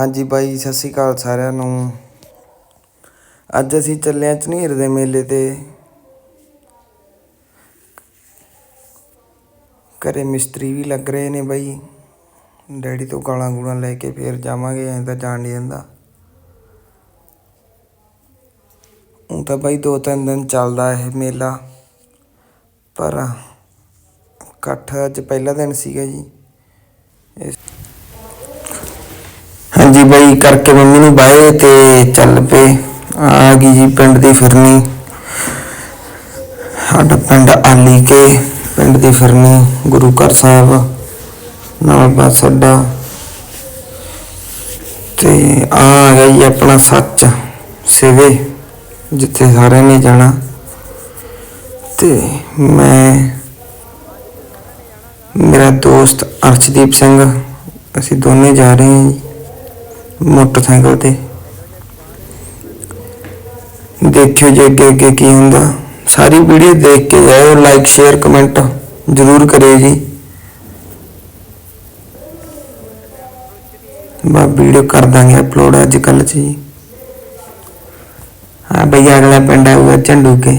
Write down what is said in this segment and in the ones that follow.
ਹਾਂਜੀ ਬਾਈ, ਸਤਿ ਸ਼੍ਰੀ ਅਕਾਲ ਸਾਰਿਆਂ ਨੂੰ। ਅੱਜ ਅਸੀਂ ਚੱਲੇ ਹਾਂ ਝਨੀਰ ਦੇ ਮੇਲੇ ਤੇ। ਘਰੇ ਮਿਸਤਰੀ ਵੀ ਲੱਗ ਰਹੇ ਨੇ ਬਾਈ। ਡੈਡੀ ਤੋਂ ਗਾਲਾਂ ਗੂਲਾਂ ਲੈ ਕੇ ਫੇਰ ਜਾਵਾਂਗੇ, ਐਂ ਤਾਂ ਜਾਣ ਨਹੀਂ ਦਿੰਦਾ। ਹੁਣ ਤਾਂ ਬਾਈ ਦੋ ਤਿੰਨ ਦਿਨ ਚੱਲਦਾ ਇਹ ਮੇਲਾ। ਪਰ ਇਕੱਠ ਅੱਜ ਪਹਿਲਾ ਦਿਨ ਸੀਗਾ ਜੀ। ਇਸ ਹਾਂਜੀ ਬਾਈ, ਕਰਕੇ ਮੰਮੀ ਨੂੰ ਬਾਏ ਤੇ ਚੱਲ ਪਏ। ਆ ਗਈ ਜੀ ਪਿੰਡ ਦੀ ਫਿਰਨੀ। ਸਾਡਾ ਪਿੰਡ ਆਲੀ ਕੇ ਪਿੰਡ ਦੀ ਫਿਰਨੀ, ਗੁਰੂ ਘਰ ਸਾਹਿਬ, ਨਾਲ ਬੱਸ ਅੱਡਾ। ਤੇ ਆ ਆ ਗਿਆ ਜੀ ਆਪਣਾ ਸੱਚ ਸਿਵੇ, ਜਿੱਥੇ ਸਾਰਿਆਂ ਨੇ ਜਾਣਾ। ਤੇ ਮੈਂ, ਮੇਰਾ ਦੋਸਤ ਅਰਸ਼ਦੀਪ ਸਿੰਘ, ਅਸੀਂ ਦੋਨੇ ਜਾ ਰਹੇ ਹਾਂ ਜੀ। ਮੋਟਰਸਾਈਕਲ ਤੇ। ਦੇਖਿਓ ਜੀ ਅੱਗੇ ਅੱਗੇ ਕੀ ਹੁੰਦਾ। ਸਾਰੀ ਵੀਡੀਓ ਦੇਖ ਕੇ ਜਾਇਓ ਲਾਈਕ ਸ਼ੇਅਰ ਕਮੈਂਟ ਜ਼ਰੂਰ ਕਰਿਓ ਜੀ। ਬਾ ਵੀਡੀਓ ਕਰ ਦਾਂਗੇ ਅਪਲੋਡ ਅੱਜ ਕੱਲ੍ਹ ਚ ਜੀ। ਹਾਂ ਬਈ, ਅਗਲਾ ਪਿੰਡ ਆਊਗਾ ਝੰਡੂ ਕੇ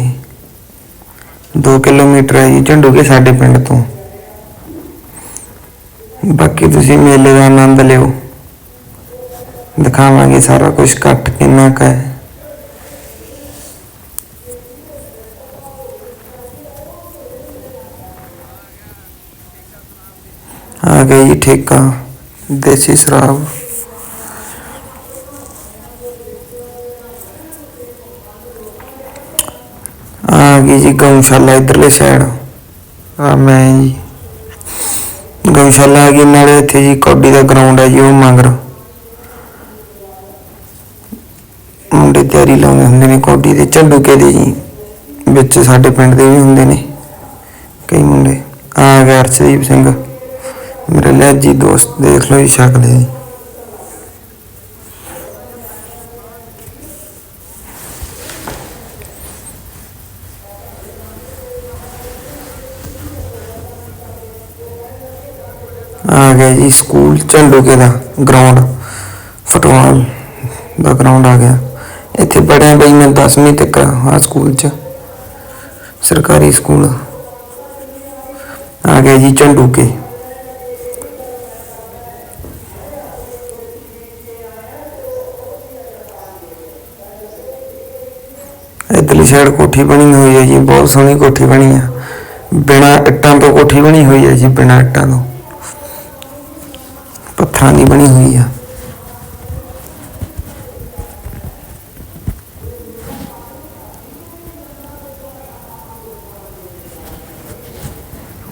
2 ਕਿਲੋਮੀਟਰ ਹੈ ਜੀ ਝੰਡੂ ਕੇ ਸਾਡੇ ਪਿੰਡ ਤੋਂ। ਬਾਕੀ ਤੁਸੀਂ ਮੇਲੇ ਦਾ ਆਨੰਦ ਲਿਓ। ਦਿਖਾਵਾਂਗੇ ਸਾਰਾ ਕੁਝ ਘੱਟ ਕਿੰਨਾ ਕੁ ਹੈ। ਆ ਗਈ ਜੀ ਠੇਕਾ, ਦੇਸੀ ਸ਼ਰਾਬ। ਆ ਗਈ ਜੀ ਗਊਸ਼ਾਲਾ ਇਧਰਲੇ ਸਾਈਡ ਆ ਮੈਂ ਜੀ। ਗਊਸ਼ਾਲਾ ਆ ਗਈ, ਨਾਲੇ ਇੱਥੇ ਜੀ ਕਬੱਡੀ ਦਾ ਗਰਾਊਂਡ ਹੈ ਜੀ, ਉਹ ਮੰਗਰ ਮੁੰਡੇ ਤਿਆਰੀ ਲਾਉਂਦੇ ਹੁੰਦੇ ਨੇ ਕਬੱਡੀ ਦੇ ਝੰਡੂਕੇ ਦੇ ਜੀ। ਵਿੱਚ ਸਾਡੇ ਪਿੰਡ ਦੇ ਵੀ ਹੁੰਦੇ ਨੇ ਕਈ ਮੁੰਡੇ। ਆ ਗਿਆ ਅਰਸ਼ਦੀਪ ਸਿੰਘ, ਮੇਰੇ ਲਿਆਜੀ ਦੋਸਤ, ਦੇਖ ਲਓ ਜੀ ਸ਼ਕਲ ਹੈ ਆ ਗਿਆ ਜੀ, ਸਕੂਲ ਝੰਡੂਕੇ ਦਾ ਗਰਾਊਂਡ ਫੁੱਟਬਾਲ ਦਾ ਗਰਾਊਂਡ ਆ ਗਿਆ। ਇੱਥੇ ਪੜਿਆ ਬਈ ਮੈਂ 10ਵੀਂ ਤੱਕ ਆ ਸਕੂਲ ਚ। ਸਰਕਾਰੀ ਸਕੂਲ ਆ ਗਿਆ ਜੀ ਝੰਡੂਕੇ। ਇਧਰਲੀ ਸਾਈਡ ਕੋਠੀ ਬਣੀ ਹੋਈ ਹੈ ਜੀ, ਬਹੁਤ ਸੋਹਣੀ ਕੋਠੀ ਬਣੀ ਆ। ਬਿਨਾ ਇੱਟਾਂ ਤੋਂ ਕੋਠੀ ਬਣੀ ਹੋਈ ਹੈ ਜੀ, ਬਿਨਾ ਇੱਟਾਂ ਤੋਂ। ਪੱਥਰਾਂ ਦੀ ਬਣੀ ਹੋਈ ਆ।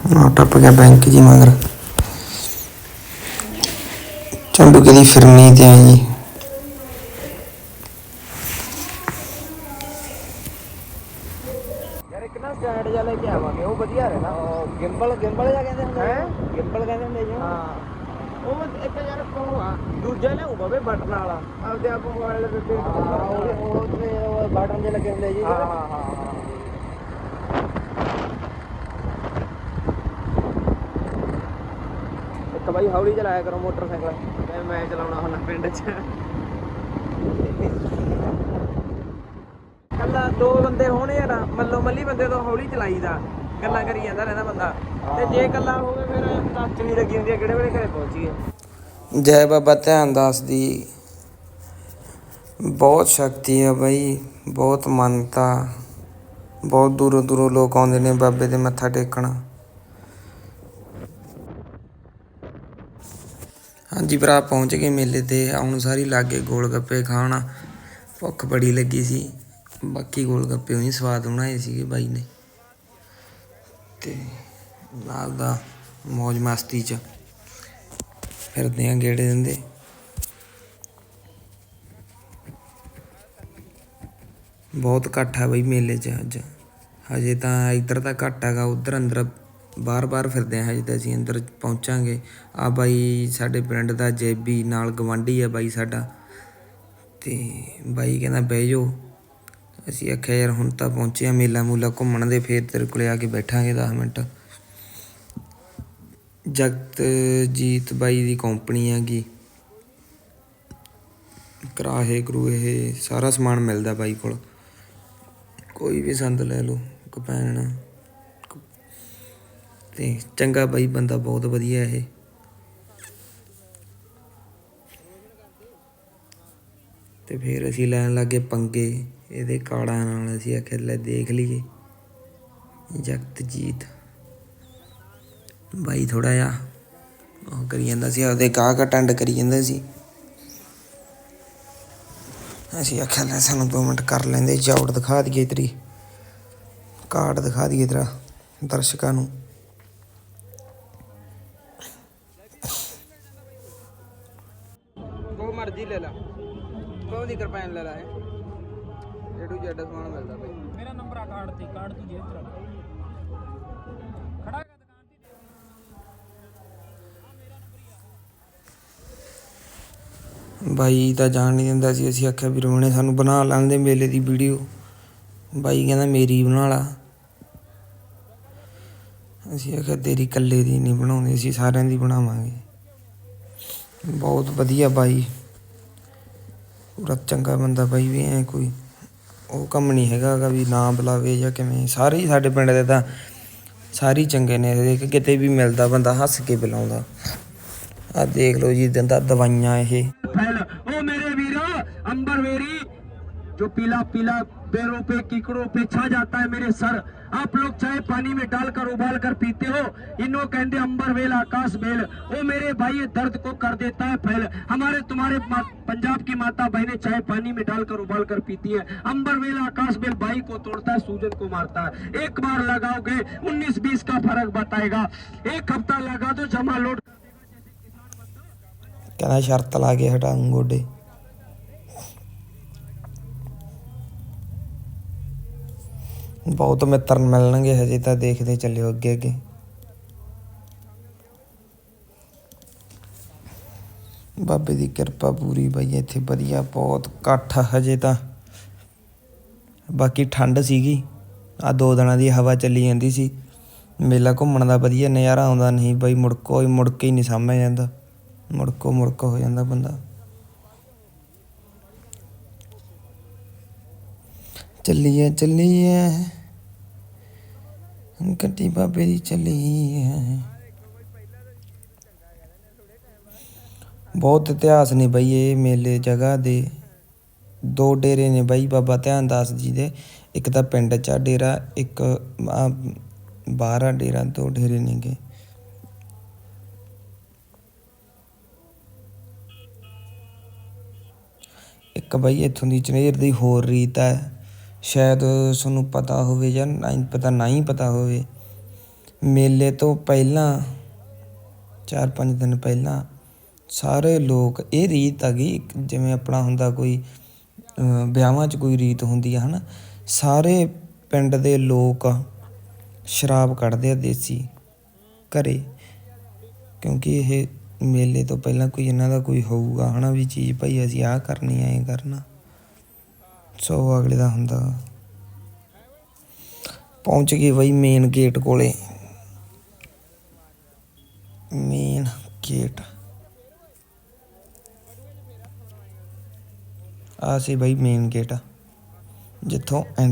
ਆ ਟੱਪ ਗਿਆ ਬੈਂਕ ਜੀ ਮਗਰ ਚੰਡੂਕੇ ਦੀ ਫਿਰਨੀ ਤੇ ਆਈ ਜੀ ਯਾਰ ਇੱਕ ਨਾ ਸਟੈਂਡ ਜਿਹਾ ਲੈ ਕੇ ਆਵਾਂਗੇ ਉਹ ਵਧੀਆ ਰਹਿਣਾ ਗਿੰਬਲ ਗਿੰਬਲ ਜਿਹਾ ਕਹਿੰਦੇ ਹੁੰਦੇ ਹੈ ਗਿੰਬਲ ਕਹਿੰਦੇ ਹੁੰਦੇ ਜੀ ਹਾਂ ਉਹ ਇੱਕ ਯਾਰ ਕੋ ਆ ਦੂਜਾ ਲਿਆਊਗਾ ਵੇ ਬਟਨ ਵਾਲਾ ਆਪਦੇ ਆਪ ਮੋਬਾਈਲ ਦੇ ਉੱਤੇ ਉਹ ਉਹ ਤੇ ਬਟਨ ਜੇ ਲੱਗੇ ਹੁੰਦੇ ਜੀ ਹਾਂ ਹਾਂ ਹਾਂ ਇੱਕ ਬਾਈ ਹੌਲੀ ਚਲਾਇਆ ਕਰੋ ਮੋਟਰਸਾਈਕਲ। ਮੈਂ ਮੈਂ ਚਲਾਉਣਾ ਹੁਣ ਪਿੰਡ 'ਚ। ਕੱਲਾ ਦੋ ਬੰਦੇ ਹੋਣ ਯਾਰ ਮੱਲੋ ਮੱਲੀ ਬੰਦੇ ਤੋਂ ਹੌਲੀ ਚਲਾਈਦਾ। ਗੱਲਾਂ ਕਰੀ ਜਾਂਦਾ ਰਹਿੰਦਾ ਬੰਦਾ। ਤੇ ਜੇ ਕੱਲਾ ਹੋਵੇ ਫਿਰ ਟੱਚ ਨਹੀਂ ਲੱਗੀ ਹੁੰਦੀ ਕਿਹੜੇ ਵੇਲੇ ਘਰੇ ਪਹੁੰਚੀਏ। ਜੈ ਬਾਬਾ ਧਿਆਨ ਦਾਸ ਦੀ। ਬਹੁਤ ਸ਼ਕਤੀ ਹੈ ਬਈ ਬਹੁਤ ਮੰਨਤਾ। ਬਹੁਤ ਦੂਰੋਂ ਦੂਰੋਂ ਲੋਕ ਆਉਂਦੇ ਨੇ ਬਾਬੇ ਦੇ ਮੱਥਾ ਟੇਕਣ। ਹਾਂਜੀ ਭਰਾ, ਪਹੁੰਚ ਗਏ ਮੇਲੇ ਤੇ। ਆਉਣ ਸਾਰੀ ਲਾਗੇ ਗੋਲ ਗੱਪੇ ਖਾਣ। ਭੁੱਖ ਬੜੀ ਲੱਗੀ ਸੀ। ਬਾਕੀ ਗੋਲ ਗੱਪੇ ਉਹੀ ਸਵਾਦ ਬਣਾਏ ਸੀਗੇ ਬਾਈ ਨੇ। ਤੇ ਨਾਲ ਦਾ ਮौज ਮਸਤੀ ਚ ਫਿਰਦੇ ਆ ਗੇੜੇ ਦਿੰਦੇ। ਬਹੁਤ ਘੱਟ ਹੈ ਬਈ ਮੇਲੇ 'ਚ ਅੱਜ। ਹਜੇ ਤਾਂ ਇੱਧਰ ਤਾਂ ਘੱਟ ਹੈਗਾ, ਉੱਧਰ ਅੰਦਰ ਬਾਹਰ-ਬਾਹਰ ਫਿਰਦੇ ਹਾਂ ਹਜੇ ਅਸੀਂ ਅੰਦਰ ਪਹੁੰਚਾਂਗੇ। ਆ ਬਾਈ ਸਾਡੇ ਪਿੰਡ ਦਾ ਜੇਬੀ, ਨਾਲ ਗਵਾਂਢੀ ਆ ਬਾਈ ਸਾਡਾ। ਤੇ ਬਾਈ ਕਹਿੰਦਾ, ਬਹਿ ਜਾਓ। ਅਸੀਂ ਆਖਿਆ, ਯਾਰ ਹੁਣ ਤਾਂ ਪਹੁੰਚੇ ਆ ਮੇਲਾ ਮੂਲਾ ਘੁੰਮਣ ਦੇ, ਫੇਰ ਤੇਰੇ ਕੋਲੇ ਆ ਕੇ ਬੈਠਾਂਗੇ 10 ਮਿੰਟ। ਜਗਤ ਜੀਤ ਬਾਈ ਦੀ ਕੰਪਨੀ ਹੈਗੀ। ਕਰਾਹੇ, ਕਰੂਹੇ, ਸਾਰਾ ਸਮਾਨ ਮਿਲਦਾ ਬਾਈ ਕੋਲ। ਕੋਈ ਵੀ ਸੰਦ ਲੈ ਲਓ ਕਪੈਨ ਤੇ ਚੰਗਾ ਬਾਈ, ਬੰਦਾ ਬਹੁਤ ਵਧੀਆ ਇਹ। ਤੇ ਫਿਰ ਅਸੀਂ ਲੈਣ ਲੱਗੇ ਪੰਗੇ, ਇਹਦੇ ਕਾੜਾਂ ਨਾਲ ਅਸੀਂ ਆਖਿਆ ਲੈ ਦੇਖ ਲਈਏ। ਜਗਤਜੀਤ। ਬਾਈ ਥੋੜਾ ਜਿਹਾ ਉਹ ਕਰੀ ਜਾਂਦਾ ਸੀ, ਆਪਦੇ ਗਾਹਕ ਅਟੈਂਡ ਕਰੀ ਜਾਂਦਾ ਸੀ। ਅਸੀਂ ਆਖਿਆ ਲੈ ਸਾਨੂੰ 2 ਮਿੰਟ ਕਰ ਲੈਂਦੇ, ਜੌੜ ਦਿਖਾ ਦਈਏ ਤੇਰੀ। ਕਾਰਡ ਦਿਖਾ ਦਈਏ ਤੇਰਾ ਦਰਸ਼ਕਾਂ ਨੂੰ। ਦੀ ਕਿਰਪਾਨ ਲੈ ਲਾ ਹੈ। ਏ ਟੂ ਜ਼ੈਡ ਸਮਾਨ ਮਿਲਦਾ ਬਈ। ਮੇਰਾ ਨੰਬਰ ਆ ਕਾਰਡ ਤੇ ਕਾਰਡ ਤੂੰ ਜੇਬ ਚ ਰੱਖ। ਖੜਾ ਹੈਗਾ ਦੁਕਾਨ ਤੇ। ਬਾਈ ਤਾਂ ਜਾਣ ਨਹੀਂ ਦਿੰਦਾ ਸੀ ਅਸੀਂ ਆਖਿਆ ਵੀ ਰਮਣੇ ਸਾਨੂੰ ਬਣਾ ਲੈਂਦੇ ਮੇਲੇ ਦੀ ਵੀਡੀਓ। ਬਾਈ ਕਹਿੰਦਾ ਮੇਰੀ ਬਣਾ ਲਾ। ਅਸੀਂ ਆਖਿਆ ਤੇਰੀ ਇਕੱਲੇ ਦੀ ਨਹੀਂ ਬਣਾਉਂਦੇ ਅਸੀਂ ਸਾਰਿਆਂ ਦੀ ਬਣਾਵਾਂਗੇ। ਬਹੁਤ ਵਧੀਆ ਬਾਈ। ਪੂਰਾ ਚੰਗਾ ਬੰਦਾ ਬਾਈ ਵੀ ਐ ਕੋਈ, ਉਹ ਕੰਮ ਨਹੀਂ ਹੈਗਾ ਗਾ ਵੀ ਨਾ ਬੁਲਾਵੇ ਜਾਂ ਕਿਵੇਂ। ਸਾਰੇ ਹੀ ਸਾਡੇ ਪਿੰਡ ਦੇ ਤਾਂ ਸਾਰੇ ਹੀ ਚੰਗੇ ਨੇ। ਦੇਖ ਕਿਤੇ ਵੀ ਮਿਲਦਾ ਬੰਦਾ, ਹੱਸ ਕੇ ਬੁਲਾਉਂਦਾ। ਆ ਦੇਖ ਲਓ ਜੀ, ਦਿੰਦਾ ਦਵਾਈਆਂ ਇਹ। जो पीला पीला पेड़ों पे, कीकड़ों पे छा जाता है मेरे सर। आप लोग चाय पानी में डालकर उबाल कर पीते हो। इनो कहते अंबर वेल, आकाश बेल वो मेरे भाई दर्द को कर देता है फैल। हमारे, तुम्हारे पंजाब की माता बहने चाय पानी में डालकर उबाल कर पीती है। अंबर वेल, आकाश बेल भाई को तोड़ता है, सूजन को मारता है। एक बार लगाओगे, उन्नीस बीस का फ़र्क बताएगा। एक हफ़्ता लगा दो, जमा लोड। क्या शर्त लागे हटा गोडे ਬਹੁਤ ਮਿੱਤਰ ਮਿਲਣਗੇ ਹਜੇ ਤਾਂ ਦੇਖਦੇ ਚੱਲਿਓ ਅੱਗੇ ਅੱਗੇ। ਬਾਬੇ ਦੀ ਕਿਰਪਾ ਪੂਰੀ ਬਈ, ਇੱਥੇ ਵਧੀਆ ਬਹੁਤ ਇਕੱਠ ਹਜੇ ਤਾਂ। ਬਾਕੀ ਠੰਡ ਸੀਗੀ ਆ ਦੋ ਦਿਨਾਂ ਦੀ ਹਵਾ ਚੱਲੀ ਜਾਂਦੀ ਸੀ। ਮੇਲਾ ਘੁੰਮਣ ਦਾ ਵਧੀਆ ਨਜ਼ਾਰਾ ਆਉਂਦਾ, ਨਹੀਂ ਬਈ ਮੁੜਕੋ ਹੀ ਮੁੜ ਕੇ ਹੀ ਨਹੀਂ ਸਾਹਮਣੇ ਜਾਂਦਾ। ਮੁੜਕੋ ਮੁੜਕ ਹੋ ਜਾਂਦਾ ਬੰਦਾ। ਚੱਲੀਏ ਚੱਲੀਏ। ਗੱਡੀ ਬਾਬੇ ਦੀ ਚੱਲੀ ਹੈ। ਬਹੁਤ ਇਤਿਹਾਸ ਨੇ ਬਈ ਇਹ ਮੇਲੇ ਜਗ੍ਹਾ ਦੇ। ਦੋ ਡੇਰੇ ਨੇ ਬਈ ਬਾਬਾ ਧਿਆਨ ਦਾਸ ਜੀ ਦੇ, ਇੱਕ ਤਾਂ ਪਿੰਡ ਚ ਡੇਰਾ, ਇੱਕ ਆਹ ਬਾਹਰ ਆ ਡੇਰਾ ਦੋ ਡੇਰੇ ਨੇਗੇ। ਇੱਕ ਬਈ ਇੱਥੋਂ ਦੀ ਚਨੇਰ ਦੀ ਹੋਰ ਰੀਤ ਹੈ। ਸ਼ਾਇਦ ਤੁਹਾਨੂੰ ਪਤਾ ਹੋਵੇ ਜਾਂ ਨਹੀਂ ਪਤਾ ਨਹੀਂ ਪਤਾ ਹੋਵੇ। ਮੇਲੇ ਤੋਂ ਪਹਿਲਾਂ 4-5 ਦਿਨ ਪਹਿਲਾਂ ਸਾਰੇ ਲੋਕ ਇਹ ਰੀਤ ਹੈਗੀ ਇੱਕ ਜਿਵੇਂ ਆਪਣਾ ਹੁੰਦਾ ਕੋਈ ਵਿਆਹਾਂ 'ਚ ਕੋਈ ਰੀਤ ਹੁੰਦੀ ਆ, ਹਨਾ? ਸਾਰੇ ਪਿੰਡ ਦੇ ਲੋਕ ਸ਼ਰਾਬ ਕੱਢਦੇ ਆ ਦੇਸੀ ਘਰੇ, ਕਿਉਂਕਿ ਇਹ ਮੇਲੇ ਤੋਂ ਪਹਿਲਾਂ ਕੋਈ ਇਹਨਾਂ ਦਾ ਕੋਈ ਹੋਊਗਾ, ਹਨਾ ਵੀ ਚੀਜ਼ ਭਾਈ ਅਸੀਂ ਆਹ ਕਰਨੀ ਐ ਕਰਨਾ। ਸੋ ਅਗਲੇ ਦਾ ਹੁੰਦਾ। ਪਹੁੰਚ ਗਏ ਬਈ ਮੇਨ ਗੇਟ ਕੋਲੇ। ਮੇਨ ਗੇਟ ਆ ਸੀ ਬਈ ਮੇਨ ਗੇਟ ਜਿੱਥੋਂ ਐਂ